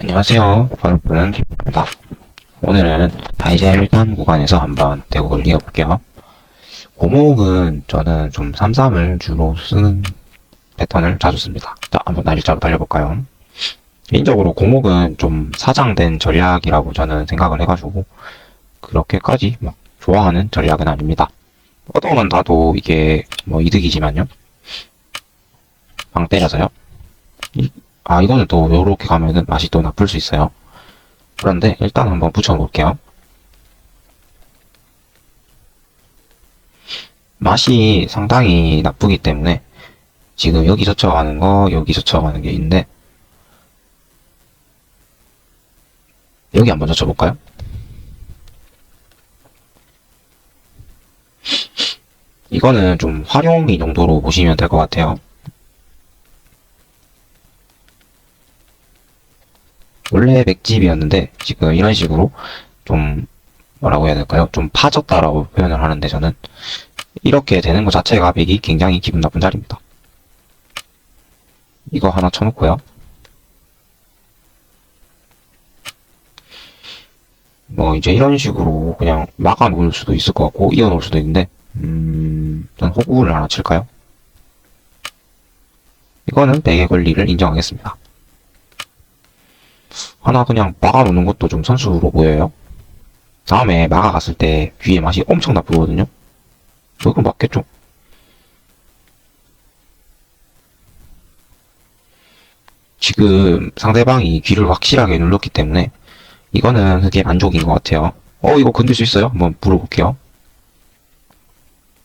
안녕하세요. 여러분, 김입니다. 오늘은 다이제 1단 구간에서 한번 대국을 이어볼게요. 고목은 저는 좀 3-3을 주로 쓰는 패턴을 자주 씁니다. 자, 한번 날짜로 달려볼까요? 개인적으로 고목은 좀 사장된 전략이라고 저는 생각을 해가지고 그렇게까지 막 좋아하는 전략은 아닙니다. 어떠면 나도 이게 뭐 이득이지만요. 방 때려서요. 이- 아, 이거는 또 요렇게 가면은 맛이 또 나쁠 수 있어요. 그런데 일단 한번 붙여 볼게요. 맛이 상당히 나쁘기 때문에 지금 여기 젖혀가는 거, 여기 젖혀가는 게 있는데 여기 한번 젖혀볼까요? 이거는 좀 활용이 정도로 보시면 될 것 같아요. 원래 맥집이었는데 지금 이런 식으로 좀 뭐라고 해야 될까요? 좀 파졌다라고 표현을 하는데 저는 이렇게 되는 것 자체가 맥이 굉장히 기분 나쁜 자리입니다. 이거 하나 쳐놓고요. 뭐 이제 이런 식으로 그냥 막아 놓을 수도 있을 것 같고 이어 놓을 수도 있는데 음, 전 호구를 하나 칠까요? 이거는 백의 권리를 인정하겠습니다. 하나 그냥 막아놓는 것도 좀 선수로 보여요. 다음에 막아갔을 때 귀에 맛이 엄청 나쁘거든요. 뭐 이건 맞겠죠? 지금 상대방이 귀를 확실하게 눌렀기 때문에 이거는 그게 만족인 것 같아요. 어, 이거 건들 수 있어요? 한번 물어볼게요.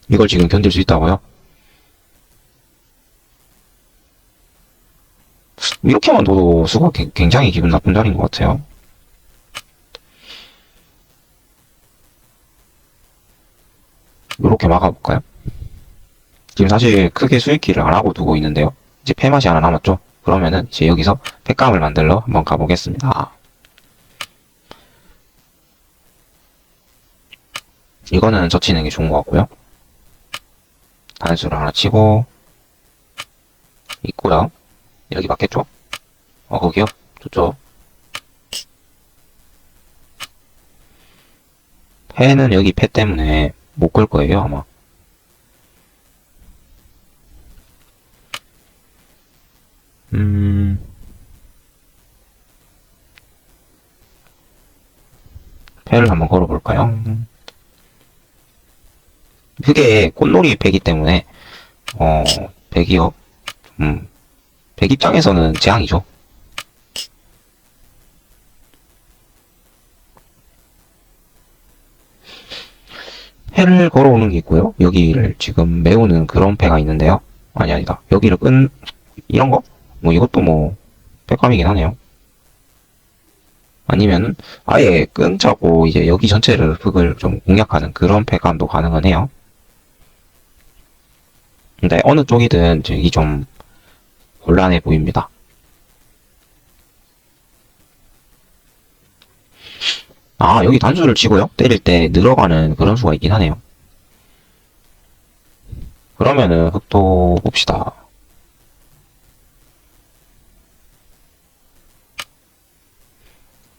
이걸 지금 견딜 수 있다고요? 이렇게만 둬도 수가 개- 굉장히 기분 나쁜 자리인 것 같아요. 이렇게 막아볼까요? 지금 사실 크게 수익기를 안 하고 두고 있는데요. 이제 폐맛이 하나 남았죠? 그러면은 이제 여기서 폐감을 만들러 한번 가보겠습니다. 이거는 젖히는 게 좋은 것 같고요. 단수를 하나 치고 있고요. 여기 맞겠죠? 어, 거기요? 좋죠. 패는 여기 패 때문에 못 걸 거예요, 아마. 음. 패를 한번 걸어볼까요? 그게 꽃놀이 패기 때문에, 어, 백이요. 음, 백 입장에서는 재앙이죠. 해를 걸어오는 게 있고요. 여기를 지금 메우는 그런 패가 있는데요. 아니, 아니다. 여기를 끈, 이런 거? 뭐 이것도 뭐, 패감이긴 하네요. 아니면 아예 끈자고 이제 여기 전체를 흙을 좀 공략하는 그런 패감도 가능은 해요. 근데 어느 쪽이든 저기 좀 곤란해 보입니다. 아, 여기 단수를 치고요. 때릴 때 늘어가는 그런 수가 있긴 하네요. 그러면은 흑도 봅시다.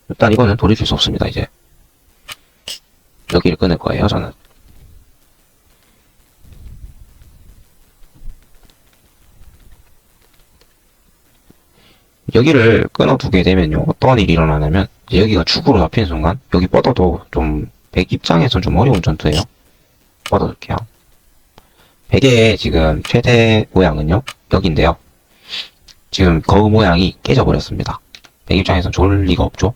일단 이거는 돌이킬 수 없습니다, 이제. 여기를 끊을 거예요, 저는. 여기를 끊어두게 되면요, 어떤 일이 일어나냐면, 여기가 축으로 잡히는 순간, 여기 뻗어도 좀, 백 입장에선 좀 어려운 전투예요. 뻗어둘게요. 백의 지금 최대 모양은요, 여기인데요. 지금 거우 모양이 깨져버렸습니다. 백 입장에선 좋을 리가 없죠.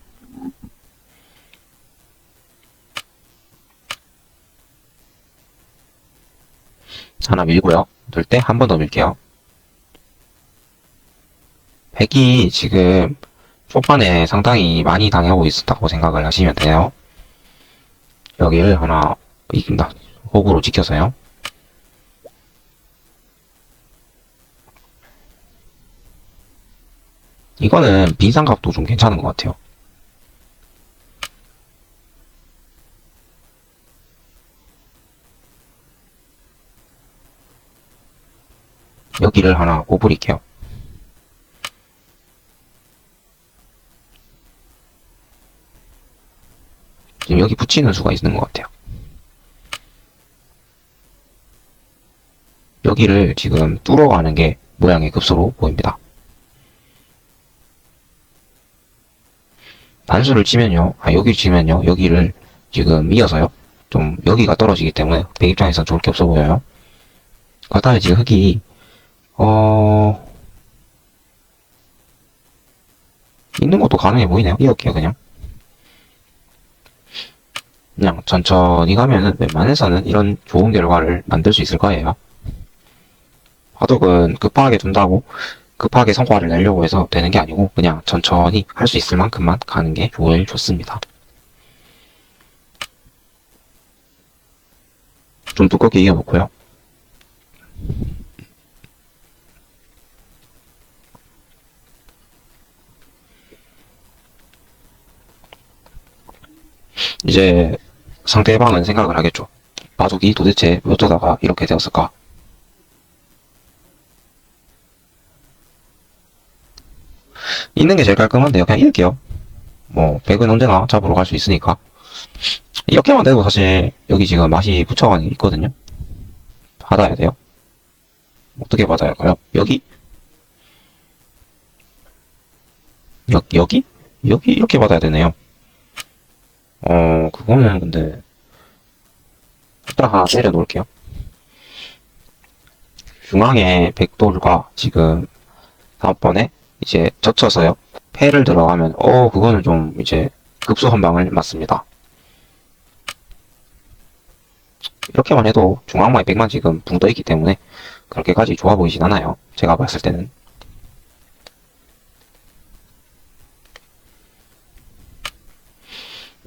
하나 밀고요. 둘 때 한 번 더 밀게요. 백이 지금 초반에 상당히 많이 당하고 있었다고 생각을 하시면 돼요. 여기를 하나 이긴다. 호구로 지켜서요. 이거는 빈상각도 좀 괜찮은 것 같아요. 여기를 하나 꼽으릴게요. 지금 여기 붙이는 수가 있는 것 같아요. 여기를 지금 뚫어가는 게 모양의 급소로 보입니다. 단수를 치면요, 아, 여기 치면요, 여기를 지금 이어서요, 좀 여기가 떨어지기 때문에 배 입장에서 좋을 게 없어 보여요. 그 다음에 지금 흙이, 어, 있는 것도 가능해 보이네요. 이렇게요, 그냥. 그냥 천천히 가면은 웬만해서는 이런 좋은 결과를 만들 수 있을 거예요. 화덕은 급하게 둔다고 급하게 성과를 내려고 해서 되는 게 아니고 그냥 천천히 할 수 있을 만큼만 가는 게 제일 좋습니다. 좀 두껍게 이어놓고요. 이제 상대방은 생각을 하겠죠. 바둑이 도대체 어쩌다가 이렇게 되었을까? 있는 게 제일 깔끔한데요. 그냥 읽게요. 뭐, 백은 언제나 잡으러 갈 수 있으니까. 이렇게만 돼도 사실 여기 지금 맛이 붙여가 있거든요. 받아야 돼요. 어떻게 받아야 할까요? 여기? 여, 여기? 여기 이렇게 받아야 되네요. 어, 그거는 근데 하나 내려놓을게요. 중앙에 백돌과 지금 다음번에 이제 젖혀서요. 패를 들어가면 어 그거는 좀 이제 급소 한 방을 맞습니다. 이렇게만 해도 중앙마에 백만 지금 붕 떠있기 때문에 그렇게까지 좋아 보이진 않아요. 제가 봤을 때는.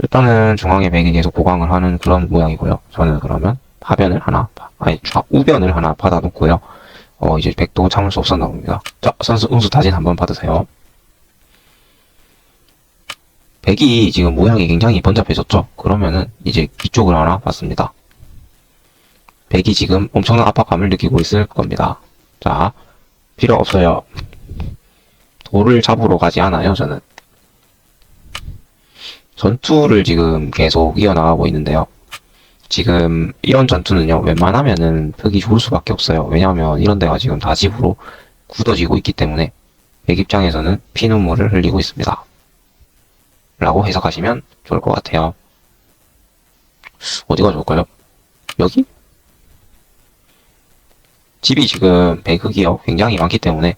일단은 중앙에 백이 계속 보강을 하는 그런 모양이고요. 저는 그러면 하변을 하나, 아니 좌 우변을 하나 받아놓고요. 어 이제 백도 참을 수 없었나 봅니다. 자 선수 응수 타진 한번 받으세요. 백이 지금 모양이 굉장히 번잡해졌죠? 그러면은 이제 이쪽을 하나 받습니다. 백이 지금 엄청난 압박감을 느끼고 있을 겁니다. 자, 필요 없어요. 돌을 잡으러 가지 않아요, 저는. 전투를 지금 계속 이어나가고 있는데요. 지금 이런 전투는요, 웬만하면은 흙이 좋을 수밖에 없어요. 왜냐하면 이런 데가 지금 다 집으로 굳어지고 있기 때문에 백 입장에서는 피눈물을 흘리고 있습니다. 라고 해석하시면 좋을 것 같아요. 어디가 좋을까요? 여기? 집이 지금 배극이요. 굉장히 많기 때문에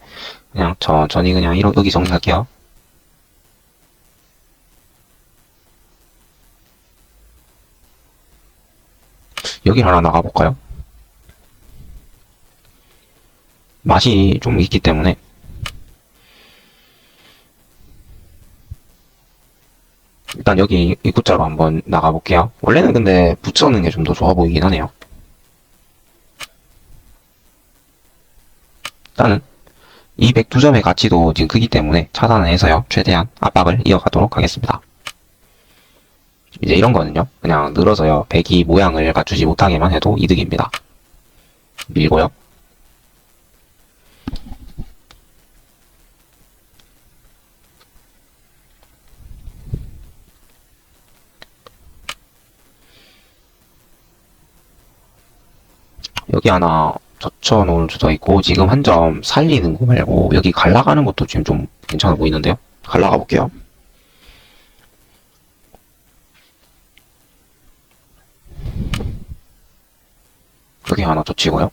그냥 천천히 그냥 이러, 여기 정리할게요. 여기 하나 나가볼까요? 맛이 좀 있기 때문에 일단 여기 입구자로 한번 나가볼게요. 원래는 근데 붙여놓는 게 좀 더 좋아 보이긴 하네요. 일단은 이 102점의 가치도 지금 크기 때문에 차단을 해서요. 최대한 압박을 이어가도록 하겠습니다. 이제 이런 거는요. 그냥 늘어서요. 백이 모양을 갖추지 못하게만 해도 이득입니다. 밀고요. 여기 하나 젖혀 놓을 수도 있고 지금 한 점 살리는 거 말고 여기 갈라가는 것도 지금 좀 괜찮아 보이는데요. 갈라가 볼게요. 하나 젖히고요.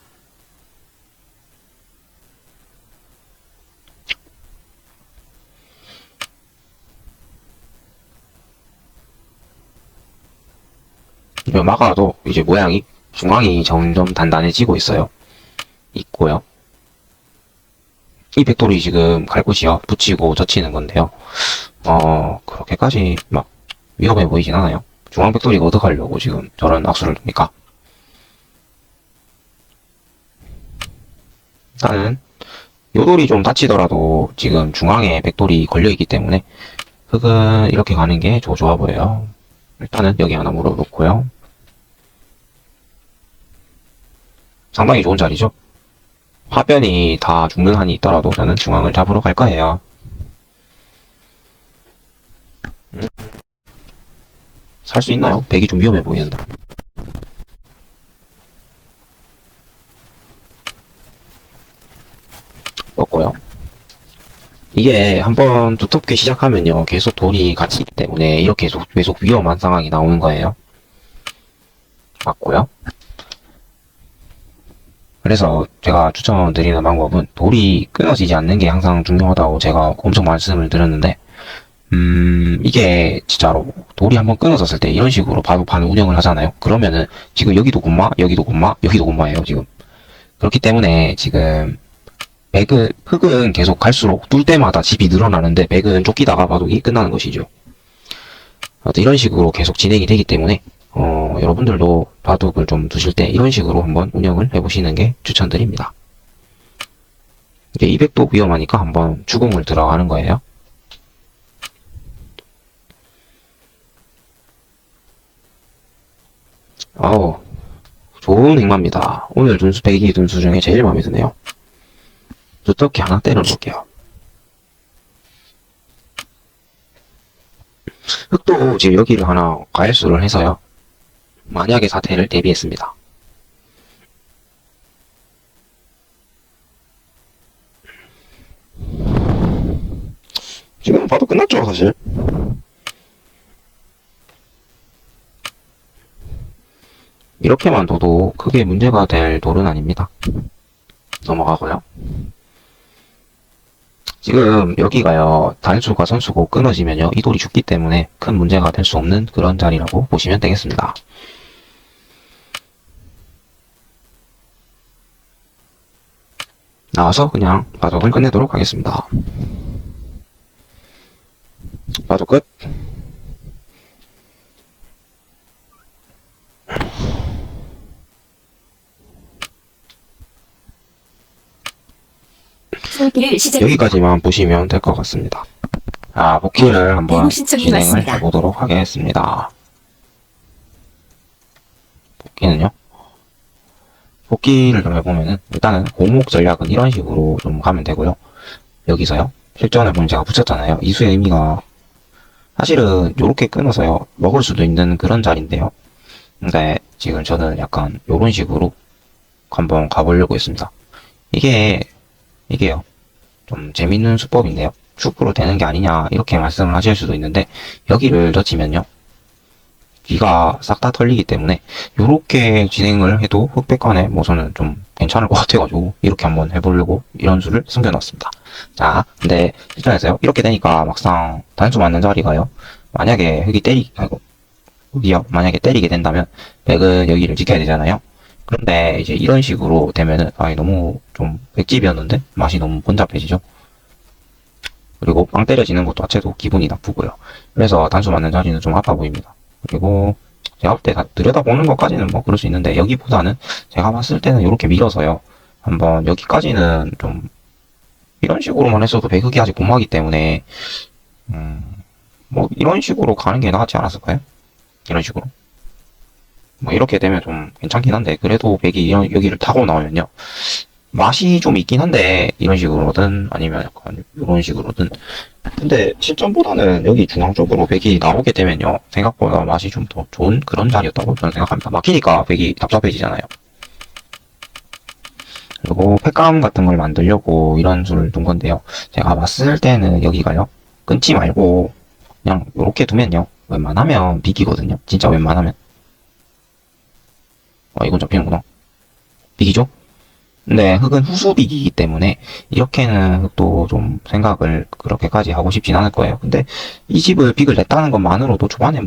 이거 막아도 이제 모양이 중앙이 점점 단단해지고 있어요. 있고요. 이 백돌이 지금 갈 곳이요. 붙이고 젖히는 건데요. 어, 그렇게까지 막 위험해 보이진 않아요. 중앙 백돌이가 어떡하려고 지금 저런 악수를 둡니까? 일단은 요돌이 좀 다치더라도 지금 중앙에 백돌이 걸려있기 때문에 흙은 이렇게 가는 게 더 좋아 보여요. 일단은 여기 하나 물어놓고요. 상당히 좋은 자리죠. 화변이 다 죽는 한이 있더라도 저는 중앙을 잡으러 갈 거예요. 음. 살수 있나요? 백이 좀 위험해 보이는 데. 먹고요. 이게 한번 두텁게 시작하면요. 계속 돈이 같이 있기 때문에 이렇게 계속, 계속 위험한 상황이 나오는 거예요. 맞고요. 그래서 제가 추천드리는 방법은 돌이 끊어지지 않는 게 항상 중요하다고 제가 엄청 말씀을 드렸는데 음 이게 진짜로 돌이 한번 끊어졌을 때 이런 식으로 바둑판을 운영을 하잖아요 그러면은 지금 여기도 곰마 여기도 곰마 여기도 곰마예요 지금 그렇기 때문에 지금 백은 흙은 계속 갈수록 뚫 때마다 집이 늘어나는데 백은 쫓기다가 바둑이 끝나는 것이죠 이런 식으로 계속 진행이 되기 때문에 어, 여러분들도 바둑을 좀 두실 때 이런 식으로 한번 운영을 해보시는 게 추천드립니다. 이제 200도 위험하니까 한번 주공을 들어가는 거예요. 아우, 좋은 행마입니다. 오늘 dun수 102 dun수 중에 제일 마음에 드네요. 두텁게 하나 때려볼게요. 흙도 지금 여기를 하나 가열수를 해서요. 만약의 사태를 대비했습니다. 지금 봐도 끝났죠, 사실. 이렇게만 둬도 크게 문제가 될 돌은 아닙니다. 넘어가고요. 지금 여기가요, 단수가 선수고 끊어지면요, 이 돌이 죽기 때문에 큰 문제가 될 수 없는 그런 자리라고 보시면 되겠습니다. 나와서 그냥 바둑을 끝내도록 하겠습니다. 바둑 끝. 여기까지만 보시면 될 것 같습니다. 자, 복귀를 한번 대국 신청이 진행을. 해보도록 하겠습니다. 복귀는요? 복귀를 좀 해보면은, 일단은 고목 전략은 이런 식으로 좀 가면 되고요. 여기서요. 실전을 보면 제가 붙였잖아요. 이수의 의미가, 사실은 요렇게 끊어서요. 먹을 수도 있는 그런 자리인데요. 근데 지금 저는 약간 요런 식으로 한번 가보려고 했습니다. 이게, 이게요. 좀 재밌는 수법인데요. 축구로 되는 게 아니냐 이렇게 말씀을 하실 수도 있는데 여기를 젖히면요. 귀가 싹 다 털리기 때문에 이렇게 진행을 해도 흑백관에 뭐 저는 좀 괜찮을 것 같아가지고 이렇게 한번 해보려고 이런 수를 숨겨놨습니다. 자, 근데 실전에서요 이렇게 되니까 막상 단수 맞는 자리가요. 만약에 흑이 때리 아이고 흑이요 만약에 때리게 된다면 백은 여기를 지켜야 되잖아요. 그런데 이제 이런 식으로 되면은 아 너무 좀 백집이었는데 맛이 너무 번잡해지죠. 그리고 빵 때려지는 것도 자체도 기분이 나쁘고요. 그래서 단수 맞는 자리는 좀 아파 보입니다. 그리고 제가 볼 때 다 들여다보는 것까지는 뭐 그럴 수 있는데 여기보다는 제가 봤을 때는 이렇게 밀어서요. 한번 여기까지는 좀 이런 식으로만 했어도 배극이 아직 고마기 때문에 음, 뭐 이런 식으로 가는 게 낫지 않았을까요? 이런 식으로. 뭐 이렇게 되면 좀 괜찮긴 한데 그래도 백이 이런 여기를 타고 나오면요. 맛이 좀 있긴 한데 이런 식으로든 아니면 약간 이런 식으로든. 근데 실전보다는 여기 중앙 쪽으로 백이 나오게 되면요. 생각보다 맛이 좀 더 좋은 그런 자리였다고 저는 생각합니다. 막히니까 백이 답답해지잖아요. 그리고 팩감 같은 걸 만들려고 이런 수를 둔 건데요. 제가 봤을 때는 여기가요. 끊지 말고 그냥 이렇게 두면요. 웬만하면 비기거든요. 진짜 웬만하면 어 이건 잡히는구나 비기죠? 네, 흙은 후수비기이기 때문에 이렇게는 또 좀 생각을 그렇게까지 하고 싶진 않을 거예요. 근데 이 집을 빅을 냈다는 것만으로도 초반에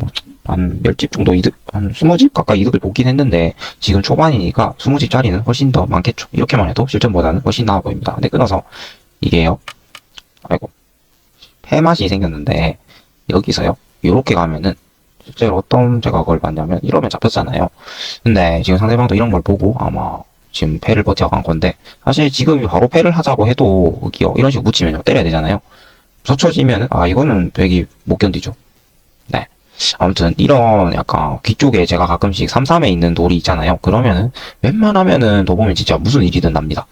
뭐한몇집 정도 이득, 한 20집 가까이 이득을 보긴 했는데 지금 초반이니까 20집짜리는 훨씬 더 많겠죠. 이렇게만 해도 실전보다는 훨씬 나아 보입니다. 근데 끊어서 이게요. 아이고. 폐맛이 생겼는데 여기서요. 이렇게 가면은 실제로 어떤 제각을 봤냐면 이러면 잡혔잖아요. 근데 지금 상대방도 이런 걸 보고 아마 지금 패를 버텨간 건데 사실 지금 바로 패를 하자고 해도 여기요 이런 식으로 묻히면 때려야 되잖아요. 젖혀지면 아 이거는 되게 못 견디죠. 네. 아무튼 이런 약간 귀 쪽에 제가 가끔씩 3-3에 있는 돌이 있잖아요. 그러면은 웬만하면은 더 보면 진짜 무슨 일이든 납니다.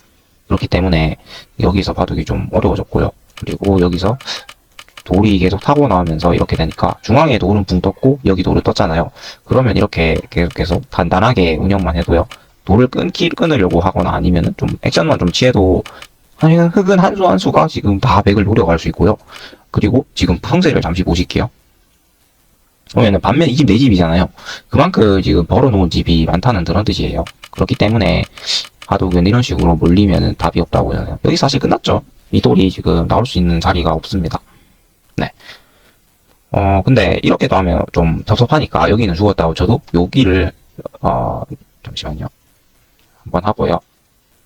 그렇기 때문에 여기서 바둑이 좀 어려워졌고요. 그리고 여기서 돌이 계속 타고 나오면서 이렇게 되니까 중앙에 돌은 붕 떴고 여기 돌을 떴잖아요. 그러면 이렇게 계속 계속 간단하게 운영만 해도요. 돌을 끊기 끊으려고 하거나 아니면 좀 액션만 좀 취해도 한 흙은 한 수 한 수가 지금 다 100을 노려갈 수 있고요. 그리고 지금 풍세를 잠시 보실게요. 그러면은 반면 이 집 내 집이잖아요. 그만큼 지금 벌어놓은 집이 많다는 그런 뜻이에요. 그렇기 때문에 하도근 이런 식으로 몰리면은 답이 없다고 해요. 여기 사실 끝났죠. 이 돌이 지금 나올 수 있는 자리가 없습니다. 네. 어, 근데 이렇게도 하면 좀 섭섭하니까 여기는 죽었다고 저도 여기를, 어, 잠시만요. 한번 하고요.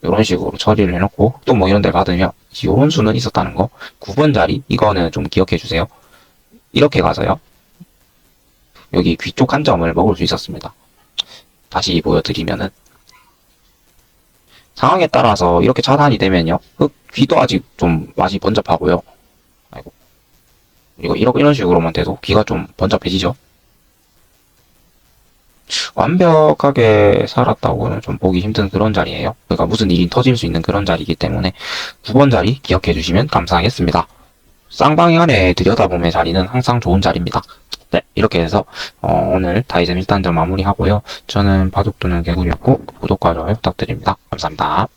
이런 식으로 처리를 해놓고 또 뭐 이런 데 받으면 이런 수는 있었다는 거. 9번 자리, 이거는 좀 기억해 주세요. 이렇게 가서요. 여기 귀 쪽 한 점을 먹을 수 있었습니다. 다시 보여드리면은 상황에 따라서 이렇게 차단이 되면요. 그 귀도 아직 좀 맛이 번잡하고요. 그리고 이런, 이런 식으로만 돼도 귀가 좀 번잡해지죠. 완벽하게 살았다고는 좀 보기 힘든 그런 자리예요. 그러니까 무슨 일이 터질 수 있는 그런 자리이기 때문에 9번 자리 기억해 주시면 감사하겠습니다. 쌍방향 안에 들여다보면 자리는 항상 좋은 자리입니다. 네, 이렇게 해서 어, 오늘 다이젠 1단전 마무리하고요. 저는 바둑두는 개구리였고 구독과 좋아요 부탁드립니다. 감사합니다.